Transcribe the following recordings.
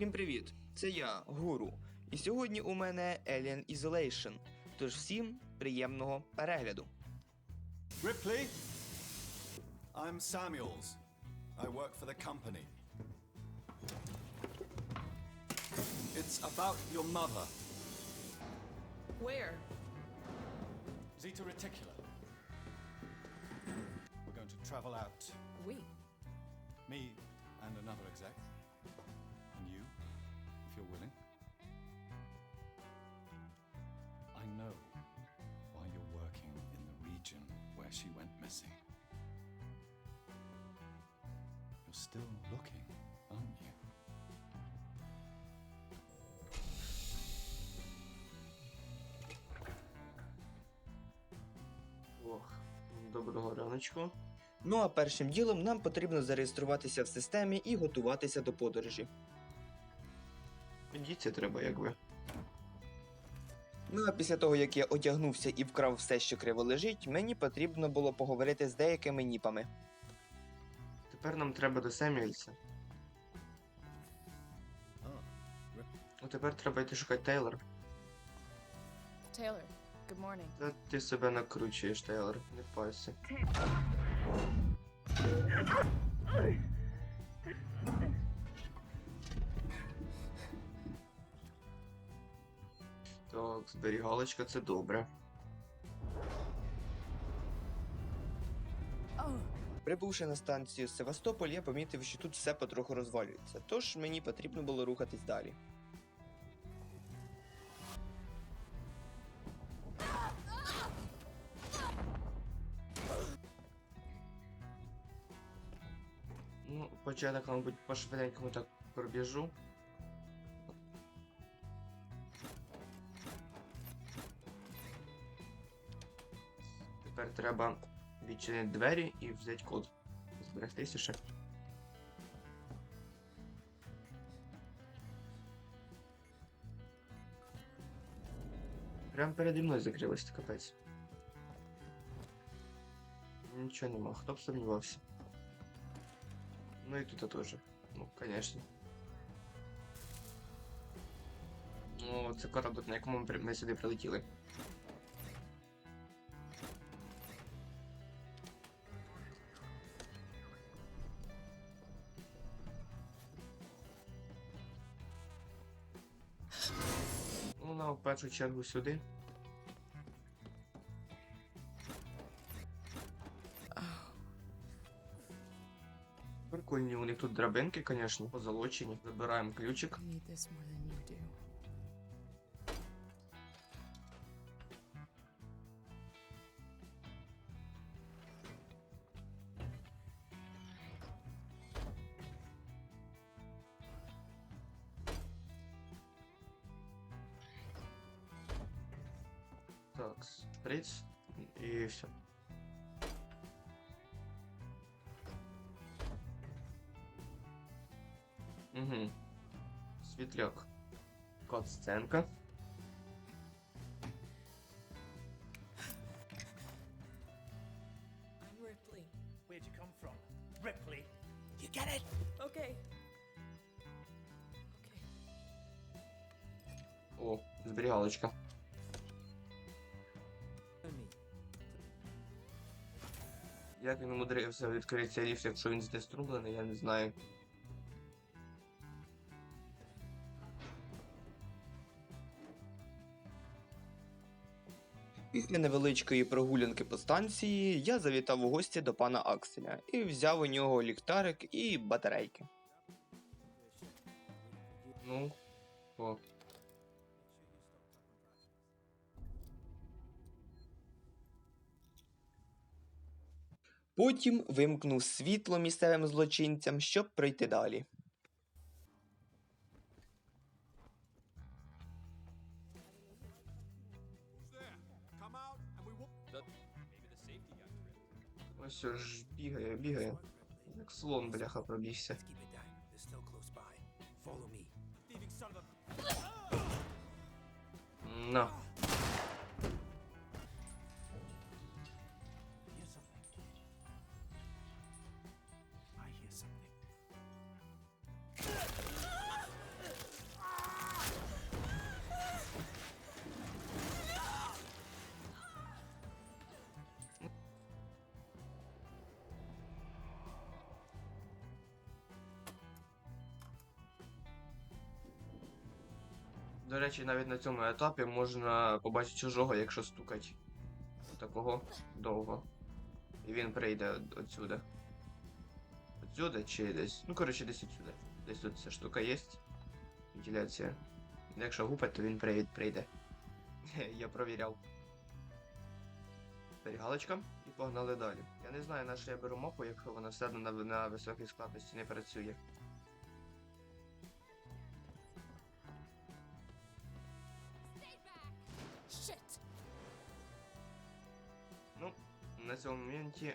Всім привіт! Це я, Гуру. І сьогодні у мене Alien Isolation. Тож всім приємного перегляду. Ripley? I'm Samuels. I work for the company. It's about your mother, Where? Zeta Reticula. We're going to travel out. We. Me and another exec. Willing. I know why you're working in the region where she went missing. You're still looking, aren't you? Ох, доброго раночку. Ну а першим ділом нам потрібно зареєструватися в системі і готуватися до подорожі. Діться треба, якби. Ну а після того, як я одягнувся і вкрав все, що криво лежить, мені потрібно було поговорити з деякими ніпами. Тепер нам треба до Семюельса. Ну тепер треба йти шукати Тейлор. Taylor, good morning. Та ти себе накручуєш, Тейлор, не пайся. Так, зберігалочка це добре. Прибувши на станцію Севастополь, я помітив, що тут все потроху розвалюється, тож мені потрібно було рухатись далі. Ну, початок, мабуть, по швиденькому так пробіжу. треба відчинити двері і взяти код. Зберегтися ще. Прям переді мною закрилось капець. Нічого нема, хто б сумнівався. Ну і тут теж. Ну, конечно. Ну, це кораблик, на якому ми при- ми сюди прилетіли. В першу чергу сюди. Прикольні у них тут драбинки, звісно, позолочені. Забираємо ключик. I need this more than you do. Так, шприц і все. Угу. Світляк. Код сценка. I'm Ripley. Where'd you come from? Ripley. You get it? Okay. Okay. О, зберігалочка. Як він умудрився відкрити цей ліфт, якщо він здеструблений, я не знаю. Після невеличкої прогулянки по станції я завітав у гості до пана Акселя і взяв у нього ліхтарик і батарейки. Ну, о. Потім вимкнув світло місцевим злочинцям, щоб пройти далі. Ось ж бігає, бігає. Як слон, бляха, пробігся. Keep До речі, навіть на цьому етапі можна побачити чужого, якщо стукать такого довго. І він прийде от- отсюди. Отсюди чи десь. Ну, коротше, десь отсюди. Десь тут ця штука є. Вентиляція. Якщо гупать, то він прийде. прийде. Я провіряв. Зберігалочка і погнали далі. Я не знаю, на що я беру мапу, якщо вона все одно на, на високій складності не працює. На цьому моменті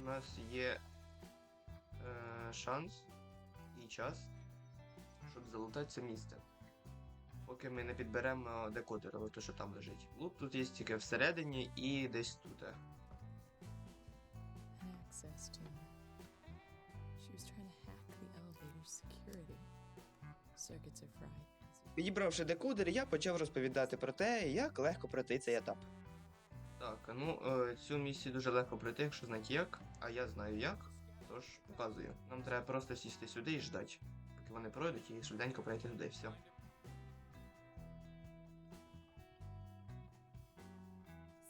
у нас є е, шанс і час, щоб залутати це місце. Поки ми не підберемо декодер, то що там лежить. Лут тут є тільки всередині і десь тут. Access to. She was trying to hack the elevator's security. Circuits are fried. Підібравши декодер, я почав розповідати про те, як легко пройти цей етап. Так, ну е, цю місію дуже легко пройти, якщо знати як, а я знаю як, тож показую. Нам треба просто сісти сюди і ждати, поки вони пройдуть і швиденько пройти туди, все.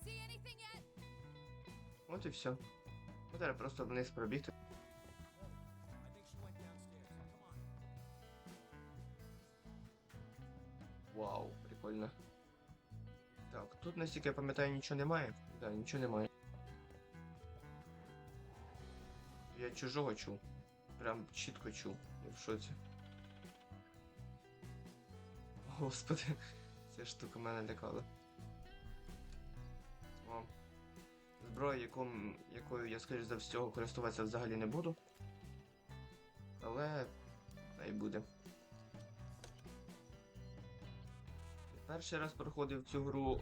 Anything yet? От і все. Ну, треба просто вниз пробігти. Наскільки я пам'ятаю, нічого немає. Да, нічого немає. Я чужого чув. Прям чітко чув. Я в шоці. Господи, ця штука мене лякала. О. Зброя, яком, якою я, скоріш за всього, користуватися взагалі не буду. Але най буде. Перший раз проходив цю гру.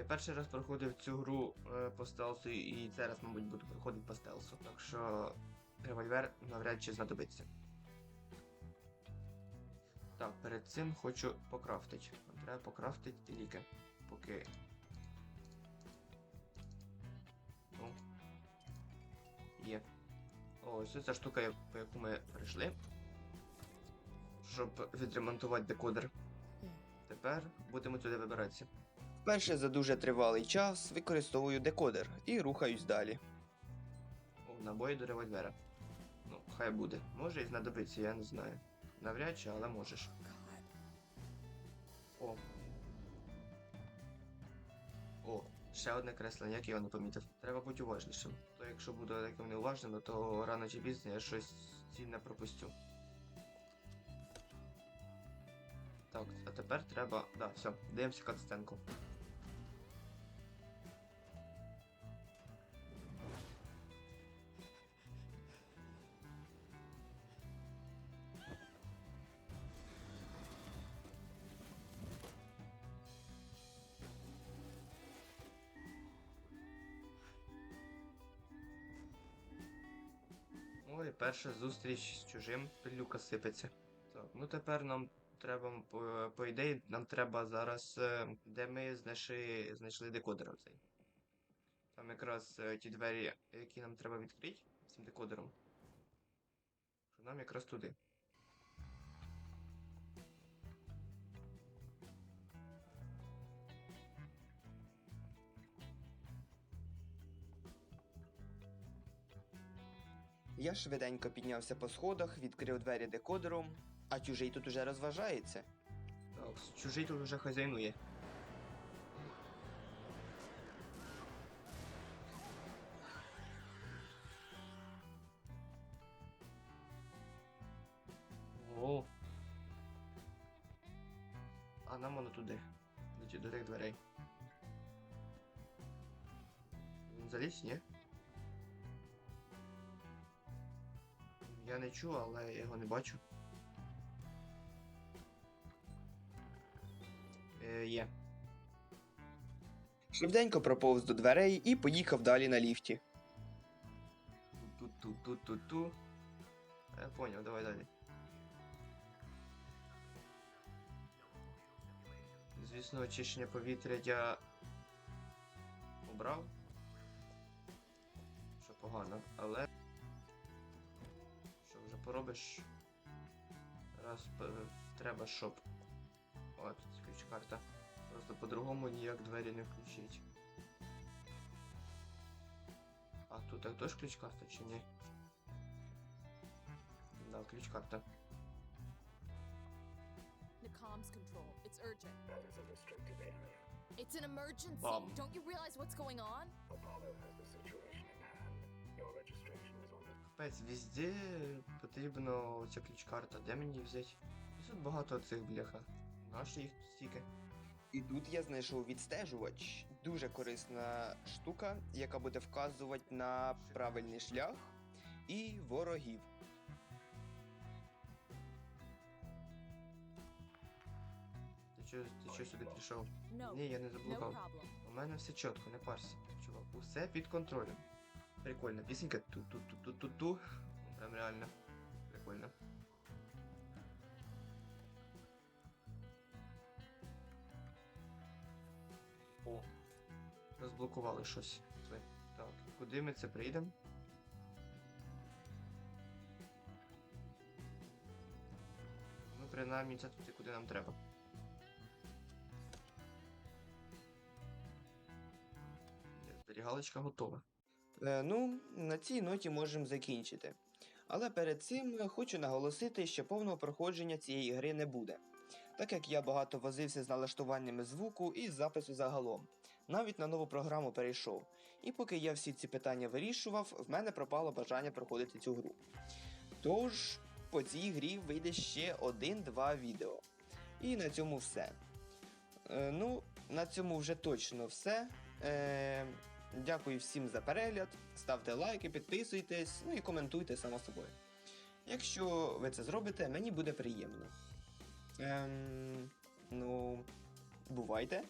Я перший раз проходив цю гру е, по стелсу і зараз, мабуть, буду проходити по стелсу. Так що револьвер навряд чи знадобиться. Так, перед цим хочу покрафтити. Треба покрафтити ліки. Поки. Ну. Є. О, ось ця штука, по яку ми прийшли. Щоб відремонтувати декодер. Тепер будемо туди вибиратися. Вперше за дуже тривалий час використовую декодер і рухаюсь далі. О, набої до револьвера. Ну, хай буде. Може і знадобиться, я не знаю. Навряд чи, але можеш. О. О, ще одне креслення, як я його не помітив. Треба бути уважнішим. То якщо буду таким неуважним, то рано чи пізно я щось цінне пропустю. Так, а тепер треба. Да, все, дивимося катстенку. Ой, перша зустріч з чужим, пилюка сипеться. Так, ну тепер нам треба, по, по ідеї, нам треба зараз, е, де ми знайшли, знайшли декодер оцей. Там якраз е, ті двері, які нам треба відкрити цим декодером. Що Нам якраз туди. Я швиденько піднявся по сходах, відкрив двері декодером, а чужий тут уже розважається. Чужий тут уже хазяйнує. О. А нам воно туди. До тих дверей. Він заліз, ні? Я не чую, але я його не бачу. Е, є. Швиденько проповз до дверей і поїхав далі на ліфті. Ту-ту-ту-ту-ту. Я поняв, давай далі. Звісно, очищення повітря я обрав. Що погано, але. Поробиш. Раз треба, щоб. От, ключ карта. Просто по-другому ніяк двері не включить. А тут так теж ключ карта чи ні? Да, ключ карта. The comms control. It's urgent. That is a restricted area. It's an emergency. Don't you realize what's going on? Капець, везде потрібно ця ключ карта. Де мені її взяти? Тут багато цих бляха. Наші їх тут стільки. І тут я знайшов відстежувач. Дуже корисна штука, яка буде вказувати на правильний шлях і ворогів. Ти чого ти чого сюди прийшов? No. Ні, я не заблукав. У мене все чітко, не парся, чувак. Усе під контролем. Прикольно. Пісенька ту-ту-ту-ту-ту. Прям реально. Прикольно. О. Розблокували щось. Так, куди ми це прийдемо? Ну, принаймні, це туди, куди нам треба. Зберігалочка готова. Е, ну, на цій ноті можемо закінчити. Але перед цим е, хочу наголосити, що повного проходження цієї гри не буде, так як я багато возився з налаштуваннями звуку і запису загалом. Навіть на нову програму перейшов. І поки я всі ці питання вирішував, в мене пропало бажання проходити цю гру. Тож, по цій грі вийде ще один-два відео. І на цьому все. Е, ну, на цьому вже точно все. Е, дякую всім за перегляд. Ставте лайки, підписуйтесь, ну і коментуйте само собою. Якщо ви це зробите, мені буде приємно. Ем, ну, бувайте.